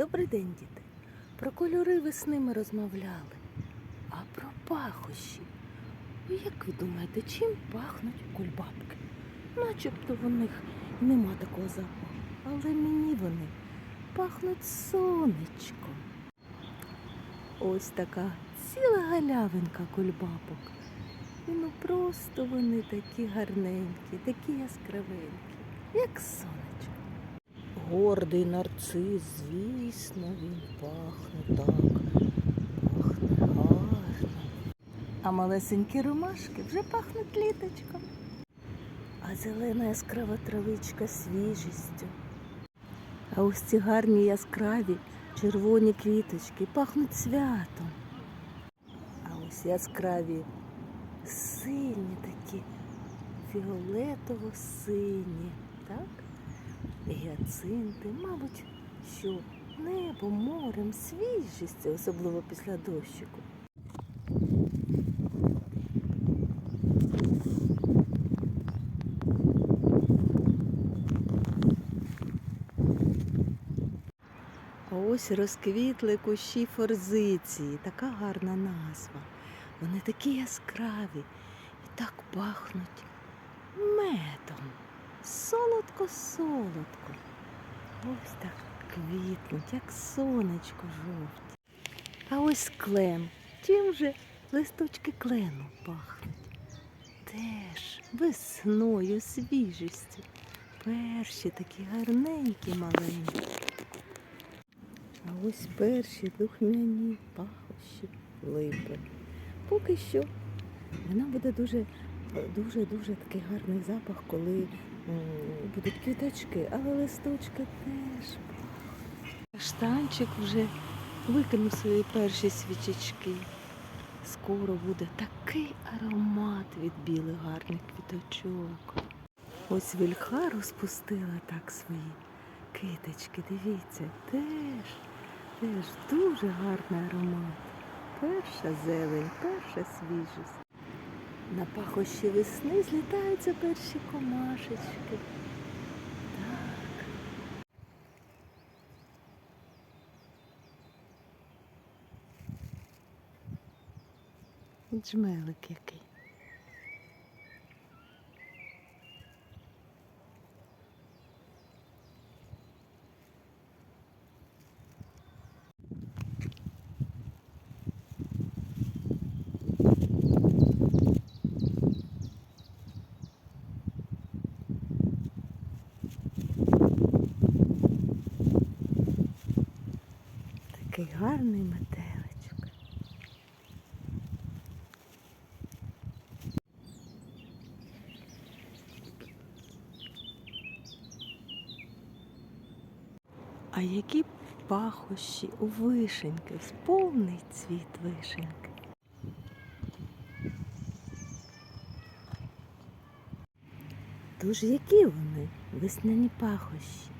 Добрий день, діти. Про кольори весни ми розмовляли. А про пахощі. Ну, як ви думаєте, чим пахнуть кульбабки? Начебто в них нема такого запаху, але мені вони пахнуть сонечком. Ось така ціла галявинка кульбабок. І ну просто вони такі гарненькі, такі яскравенькі, як сонечко. Гордий нарцис, звісно, він пахне так, пахне гарно. А малесенькі ромашки вже пахнуть літочком. А зелена яскрава травичка свіжістю. А ось ці гарні яскраві червоні квіточки пахнуть святом. А ось яскраві сині такі, фіолетово-сині, так? Гіацинти, мабуть, що небо, морем, свіжістю, особливо після дощику. А ось розквітли кущі форзиції, така гарна назва. Вони такі яскраві і так пахнуть медом. Солодко-солодко. Ось так квітнуть, як сонечко жовті. А ось клен. Чим же листочки клену пахнуть? Теж весною, свіжістю. Перші такі гарненькі маленькі. А ось перші духмяні пахощі липи. Поки що вона буде дуже, дуже, дуже такий гарний запах, коли будуть квіточки, але листочки теж. Каштанчик вже викинув свої перші свічечки. Скоро буде такий аромат від білих гарних квіточок. Ось вільха розпустила так свої киточки. Дивіться, теж, теж дуже гарний аромат. Перша зелень, перша свіжість. На пахощі весни злітаються перші комашечки. Так. Джмелик який. Такий гарний метеличок. А які пахощі у вишеньки, сповний цвіт вишеньки. Тож які вони, весняні пахощі?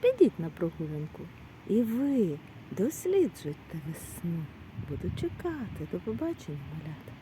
Підіть на прогулянку і ви досліджуйте весну. Буду чекати. До побачення, малята.